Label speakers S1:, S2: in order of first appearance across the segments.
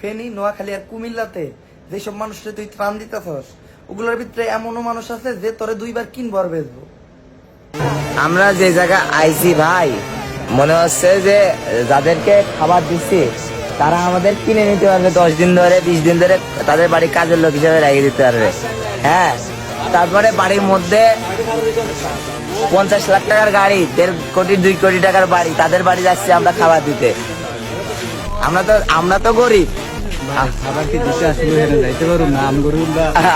S1: ফেনী, নোয়াখালী আর কুমিল্লাতে যেসব মানুষটা তুই ত্রাণ দিতেছস, ওগুলোর ভিতরে এমনও মানুষ আছে যে তোরে দুইবার কিনবো আর বেচবো।
S2: আমরা যে জায়গা আইছি ভাই, মনে হচ্ছে যে যাদেরকে খাবার দিচ্ছি তারা আমাদের কিনে নিতে পারবে, দশ দিন ধরে, বিশ দিন ধরে তাদের বাড়ি কাজের লোক হিসাবে রেখে দিতে পারবে। হ্যাঁ তারপরে বাড়ির মধ্যে পঞ্চাশ লাখ টাকার গাড়ি, দেড় কোটি, দুই কোটি টাকার বাড়ি, তাদের বাড়ি যাচ্ছি আমরা খাবার দিতে। আমরা তো আমরা তো গরিব।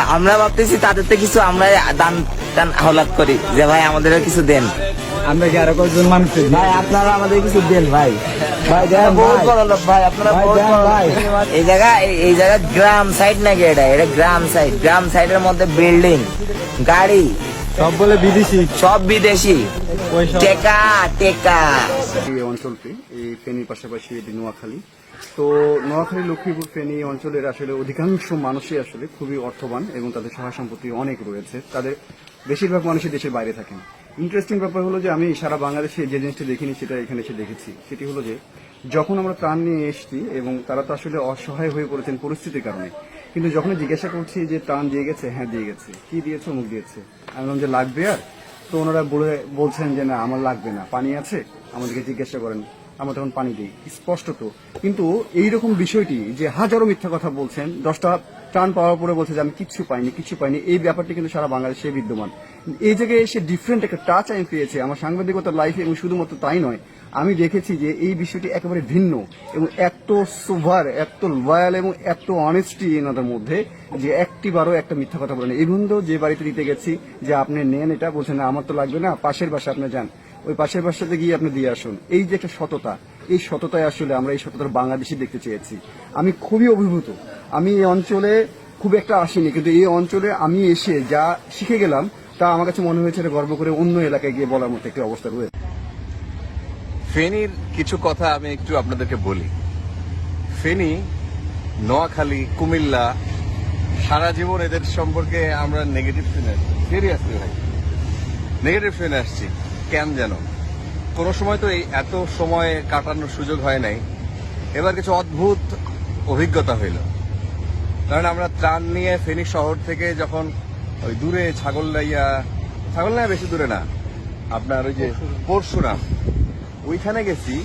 S2: আমরা ভাবতেছি তাদের তো কিছু আমরা দান টান হলাত করি যে ভাই আমাদেরও কিছু দেন।
S3: আমরা কি আরও কয়েকজন মানুষ
S2: ভাই আপনারা আমাদের কিছু দেন ভাই। ভাই দেন
S1: বহুত বড় লোক ভাই আপনারা
S2: ভাই,
S1: বহুত
S2: ভাই। এই জায়গা এই- এই জায়গা গ্রাম সাইড নাকি এটা? এটা গ্রাম সাইড গ্রাম সাইডের মধ্যে বিল্ডিং গাড়ি।
S3: সব বলে বিদেশি?
S2: সব বিদেশি। টেকা টেকা।
S4: এই অঞ্চলটি, এই ফেনীর পাশাপাশি এটি নোয়াখালী। তো নোয়াখালী, লক্ষ্মীপুর, ফেনী অঞ্চলের আসলে অধিকাংশ মানুষই আসলে খুবই অর্থবান এবং তাদের সহায় সম্পত্তি অনেক রয়েছে। তাদের বেশিরভাগ মানুষই দেশের বাইরে থাকেন। ইন্টারেস্টিং ব্যাপার হলো যে আমি সারা বাংলাদেশে যে জিনিসটা দেখিনি, সেটা এখানে এসে দেখেছি। সেটি হলো যে, যখন আমরা প্রাণ নিয়ে এসেছি এবং তারা তো আসলে অসহায় হয়ে পড়েছেন পরিস্থিতির কারণে, কিন্তু যখন জিজ্ঞাসা করছি যে ত্রাণ দিয়ে গেছে হ্যাঁ দিয়ে গেছে। কি দিয়েছে, অমুক দিয়েছে? আমি বললাম যে লাগবে আর? তো ওনারা বলে, বলছেন যে, না, আমার লাগবে না। পানি আছে? আমাদেরকে জিজ্ঞাসা করেন। আমরা তখন পানি দিই। স্পষ্ট তো। কিন্তু এইরকম বিষয়টি যে হাজারো মিথ্যা কথা বলছেন, দশটা টান পাওয়ার পরে বলছে যে আমি কিচ্ছু পাইনি কিচ্ছু পাইনি। এই ব্যাপারটি কিন্তু সারা বাংলাদেশে বিদ্যমান। এই জায়গায় এসে ডিফারেন্ট একটা টাচ আমি পেয়েছি। আমার সাংবাদিকতার লাইফে এবং শুধুমাত্র তাই নয়, আমি দেখেছি যে এই বিষয়টি একেবারে ভিন্ন এবং এত সুভার এত লয়াল এবং এত অনেস্টি এনাদের মধ্যে যে একটি বারও একটা মিথ্যা কথা বলেন। এই বন্ধু যে বাড়িতে দিতে গেছি যে আপনি নেন এটা, বলছেন, না, আমার তো লাগবে না, পাশের বাসা আপনি যান। ওই পাশের বাসাতে গিয়ে আপনি দিয়ে আসুন। এই যে একটা সততা, এই সততায় আসলে আমরা এই সততার বাংলাদেশি দেখতে চেয়েছি। আমি খুবই অভিভূত আমি এই অঞ্চলে খুব একটা আসিনি, কিন্তু এই অঞ্চলে আমি এসে যা শিখে গেলাম, তা আমার কাছে মনে হয়েছে গর্ব করে অন্য এলাকায় গিয়ে বলার মতো একটি অবস্থা রয়েছে।
S5: ফেনীর কিছু কথা আমি একটু আপনাদেরকে বলি। ফেনী, নোয়াখালী, কুমিল্লা, সারা জীবন এদের সম্পর্কে আমরা নেগেটিভ শুনে আসছি সিরিয়াসলি ভাই নেগেটিভ শুনে আসছি। কেন যেন? কোনো সময় তো এই এত সময় কাটানোর সুযোগ হয় নাই। এবার কিছু অদ্ভুত অভিজ্ঞতা হইল। কারণ আমরা ত্রাণ নিয়ে ফেনী শহর থেকে যখন ওই দূরে ছাগলনাইয়া ছাগলনাইয়া বেশি দূরে না আপনার ওই যে পরশুরাম। ওইখানে গেছি।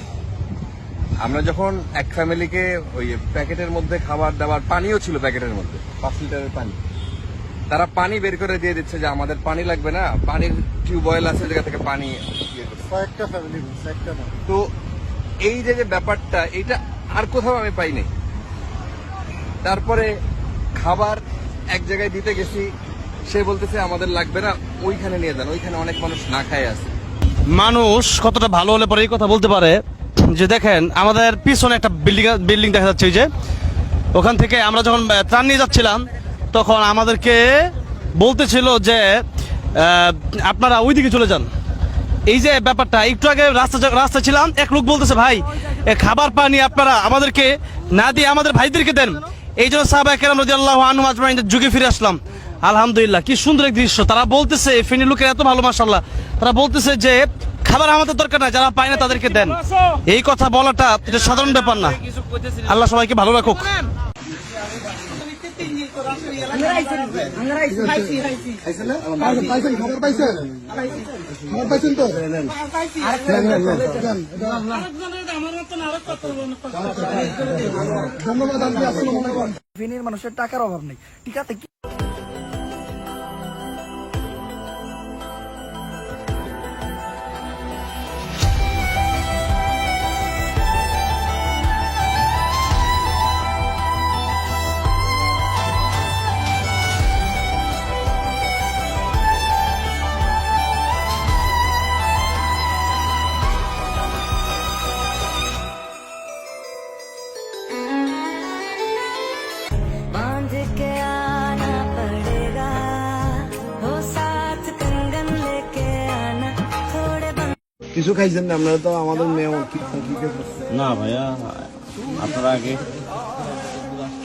S5: আমরা যখন এক ফ্যামিলিকে ওই প্যাকেটের মধ্যে খাবার দাবার পানিও ছিল প্যাকেটের মধ্যে। পাঁচ লিটারের পানি। তারা পানি বের করে দিয়ে দিচ্ছে যে আমাদের পানি লাগবে না পানির টিউবওয়েল আছে জায়গা থেকে পানি ইয়ে। তো এই যে যে ব্যাপারটা এটা আর কোথাও আমি পাইনি। তারপরে খাবার এক জায়গায় দিতে গেছি, সে বলতেছে, আমাদের লাগবে না, ওইখানে নিয়ে যান, ওইখানে অনেক মানুষ না খায় আছে।
S6: মানুষ কতটা ভালো হলে পরে এই কথা বলতে পারে, যে দেখেন, আমাদের পিছনে একটা বিল্ডিং বিল্ডিং দেখা যাচ্ছে ওই যে। ওখান থেকে আমরা যখন ত্রাণ নিয়ে যাচ্ছিলাম, তখন আমাদেরকে বলতেছিল যে আপনারা ওইদিকে চলে যান। এই যে ব্যাপারটা, একটু আগে রাস্তা রাস্তা ছিলাম, এক লোক বলতেছে, ভাই খাবার পানি আপনারা আমাদেরকে না দিয়ে আমাদের ভাইদেরকে দেন। এই জন্য সাহবা কেরাম রাজি আল্লাহ আনু যুগে ফিরে আসলাম। আলহামদুলিল্লাহ, কি সুন্দর এক দৃশ্য। তারা বলতেছে ফেনি লোকের এত ভালো মাসাল্লাহ তারা বলতেছে যে, খাবার আমাদের দরকার না যারা পায় না তাদেরকে দেন। এই কথা বলাটা সাধারণ ব্যাপার না। আল্লাহ সবাইকে ভালো রাখুক।
S1: ফেনীর মানুষের টাকার অভাব নেই। ঠিক আছে
S3: কিছু খাইছেন না? আপনারা তো আমাদের মেয়ে কি
S7: না ভাইয়া আপনারা আগে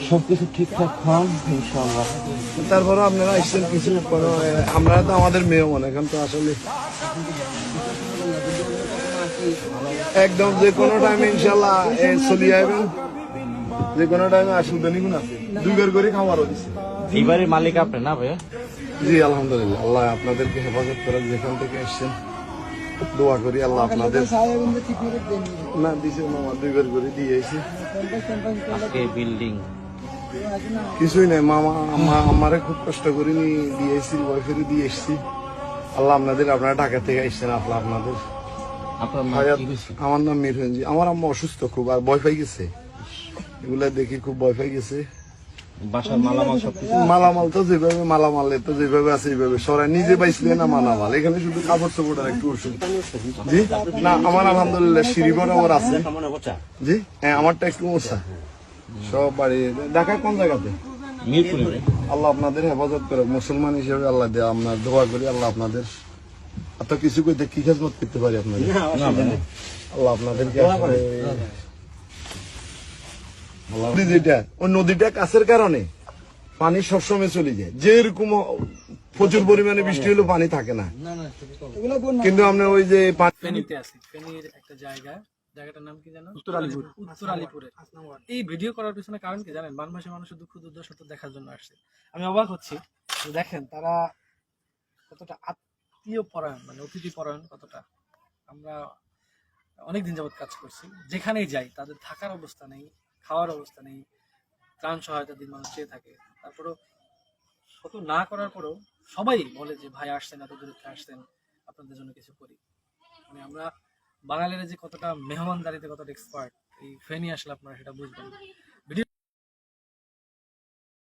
S7: সবকিছু ঠিকঠাক খান ইনশাল্লাহ
S3: তারপরে আপনারা আসছেন কিছু আমরা তো আমাদের মেয়ে মনে এখন তো আসলে একদম যে কোনো টাইম ইনশাল্লাহ চলে যাবেন যে কোনো টাইমে আসুদানি গুণ আছে। দুইবার করে খাবারও দিচ্ছে
S7: এইবারের মালিক আপনি না ভাইয়া?
S3: জি আলহামদুলিল্লাহ। আল্লাহ আপনাদেরকে হেফাজত করেন যেখান থেকে এসছেন দোয়া করি আল্লাহ আপনাদের না। দিছে মামা দুইবার করে দিয়েছি।
S7: আজকে বিল্ডিং
S3: কিছুই নাই মামা আমা- আমারে খুব কষ্ট করে নিয়ে দিয়েছি ওয়াইফের দিয়ে এসছি আল্লাহ আপনাদের আপনারা ঢাকা থেকে এসছেন আল্লাহ আপনাদের।
S7: আপনার হয়েছে?
S3: আমার নাম মিরহনজি আমার আম্মা অসুস্থ খুব আর ভয় পাই গেছে। এগুলা দেখি খুব ভয় পাই গেছে।
S7: মালামাল সব কিছু
S3: মালামাল তো যেভাবে মালামাল তো যেভাবে আছে এইভাবে। সরাই নিজে পাইছিলে না মালামাল। এখানে শুধু কাপড় চোপড় একটু ওষুধ। জি? না আমার আলহামদুলিল্লাহ সিঁড়িবর আমার আছে। জি? হ্যাঁ আমারটা একটু মোছা। সব বাড়ি ঢাকা কোন জায়গাতে?
S7: মিরপুরে।
S3: আল্লাহ আপনাদের হেফাজত করে মুসলমান হিসেবে আল্লাহ দেয় আপনার দোয়া করি আল্লাহ আপনাদের এত কিছু করতে কি খেজমত করতে পারি আপনাদের? আল্লাহ আপনাদেরকে যেটা ওই নদীটা কাছের কারণে পানি সবসময় চলে যায়। যেরকম প্রচুর পরিমাণে বৃষ্টি হলেও পানি থাকে না। কিন্তু আমরা ওই যে পানি
S8: ফেনীতে আছি। ফেনীর একটা জায়গা। জায়গাটার নাম কি জানো উত্তর আলিপুর। উত্তর আলিপুরে। এই ভিডিও করার পিছনে কারণ কি জানেন? বানভাসী মানুষের দুঃখ দুর্দশা তো দেখার জন্য আসছে। আমি অবাক হচ্ছি দেখেন তারা কতটা আত্মীয় পরায়ণ মানে অতিথি পরায়ণ কতটা। আমরা অনেকদিন যাবত কাজ করছি। যেখানেই যাই তাদের থাকার অবস্থা নেই। খাওয়ার অবস্থা নেই, ত্রাণ সহায়তা দিন মানুষ চেয়ে থাকে। তারপরেও শত না করার পরেও সবাই বলে যে, ভাই, আসছেন, এত দূরে আসছেন, আপনাদের জন্য কিছু করি। মানে আমরা বাঙালিরা যে কতটা মেহমানদারিতে কতটা এক্সপার্ট এই ফেনি আসলে আপনারা সেটা বুঝবেন